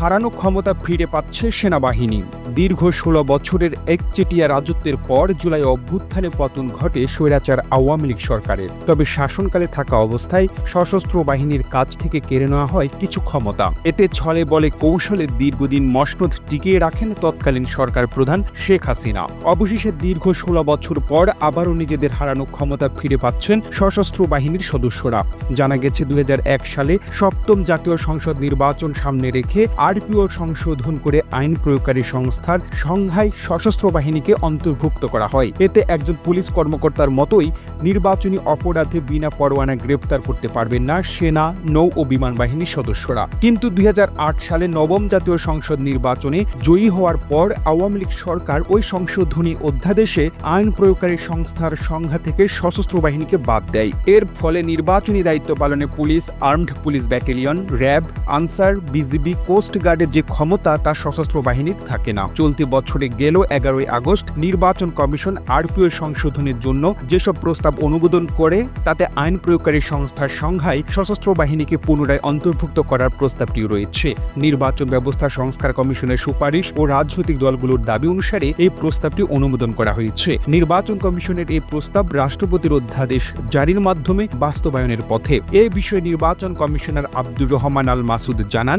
হারানো ক্ষমতা ফিরে পাচ্ছে সেনাবাহিনী। দীর্ঘ ষোলো বছরের একচেটিয়া রাজত্বের পর জুলাই অভ্যুত্থানে পতন ঘটে স্বৈরাচার আওয়ামী লীগ সরকারের। তবে শাসনকালে থাকা অবস্থায় সশস্ত্র বাহিনীর কাছ থেকে কেড়ে নেওয়া হয় কিছু ক্ষমতা। এতে ছলে বলে কৌশলে দীর্ঘদিন মসনদ টিকিয়ে রাখেন তৎকালীন সরকার প্রধান শেখ হাসিনা। অবশেষে দীর্ঘ ষোলো বছর পর আবারও নিজেদের হারানো ক্ষমতা ফিরে পাচ্ছেন সশস্ত্র বাহিনীর সদস্যরা। জানা গেছে, দুই হাজার এক সালে সপ্তম জাতীয় সংসদ নির্বাচন সামনে রেখে আরপিও সংশোধন করে আইন প্রয়োগকারী সংস্থার সংঘায় সশস্ত্র বাহিনীকে অন্তর্ভুক্ত করা হয়। এতে একজন পুলিশ কর্মকর্তার মতোই নির্বাচনী অপরাধে বিনা পরোয়ানা গ্রেপ্তার করতে পারবেন না সেনা, নৌ ও বিমান বাহিনীর সদস্যরা। কিন্তু দুই হাজার আট সালে নবম জাতীয় সংসদ নির্বাচনে জয়ী হওয়ার পর আওয়ামী লীগ সরকার ওই সংশোধনী অধ্যাদেশে আইন প্রয়োগকারী সংস্থার সংখ্যা থেকে সশস্ত্র বাহিনীকে বাদ দেয়। এর ফলে নির্বাচনী দায়িত্ব পালনে police, armed police battalion, RAB, Ansar, BGB, coast গার্ডের যে ক্ষমতা, তা সশস্ত্র বাহিনীর থাকে না। চলতি বছরে গেল এগারোই আগস্ট নির্বাচন কমিশন আরপিও সংশোধনের জন্য যেসব প্রস্তাব অনুমোদন করে, তাতে আইন প্রয়োগকারী সংস্থার সংখ্যায় সশস্ত্র বাহিনীকে পুনরায় অন্তর্ভুক্ত করার প্রস্তাবটি রয়েছে। নির্বাচন ব্যবস্থা সংস্কার কমিশনের সুপারিশ ও রাজনৈতিক দলগুলোর দাবি অনুসারে এই প্রস্তাবটি অনুমোদন করা হয়েছে। নির্বাচন কমিশনের এই প্রস্তাব রাষ্ট্রপতির অধ্যাদেশ জারির মাধ্যমে বাস্তবায়নের পথে। এ বিষয়ে নির্বাচন কমিশনার আব্দুর রহমান আল মাসুদ জানান